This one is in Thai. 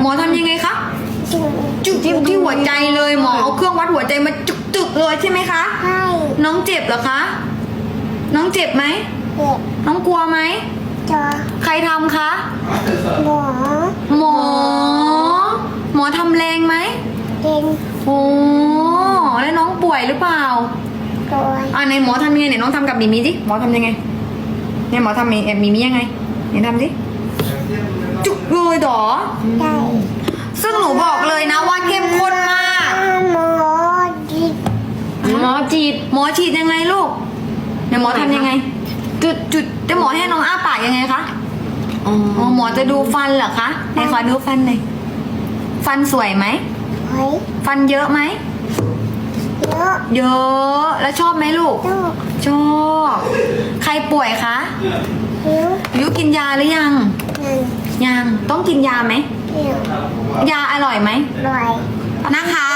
หมอทำยังไงคะจุกที่ที่หัวใจเลยหมอเอาเครื่องวัดหัวใจมาจุกจุกๆเลยใช่ไหมคะ ให้น้องเจ็บเหรอคะ น้องเจ็บไหม เด็กน้องกลัวไหม จอใครทำคะ หมอหมอ หมอทำแรงไหมเด็นโอ้แล้วน้องป่วยหรือเปล่าโดยอ่าในหมอทำยังไงเนี่ยน้องทำกับมิมิดิหมอทำยังไงเนี่ยหมอทำเอ็มมิมิยังไงเนี่ยทำดิจุก เลยเหรอได้ซึ่งหนูบอกเลยนะว่าเข้มข้นมากหมอดิดหมอฉีดหมอฉีดยังไงลูกเนี่ยหมอทำยังไง จุดจุดจะหมอให้น้องอ้าปากยังไงคะอ๋อหมอจะดูฟันเหรอคะไหนขอดูฟันหน่อยฟันสวยไหมหอยฟันเยอะไหม เยอะเยอะแล้วชอบไหมลูกลูกชอบ ใครป่วยคะหิวยุกินยาหรือยัง นั่น ยังต้องกินยาไหมเดี่ยวยาอร่อยไหมลอยนะคะ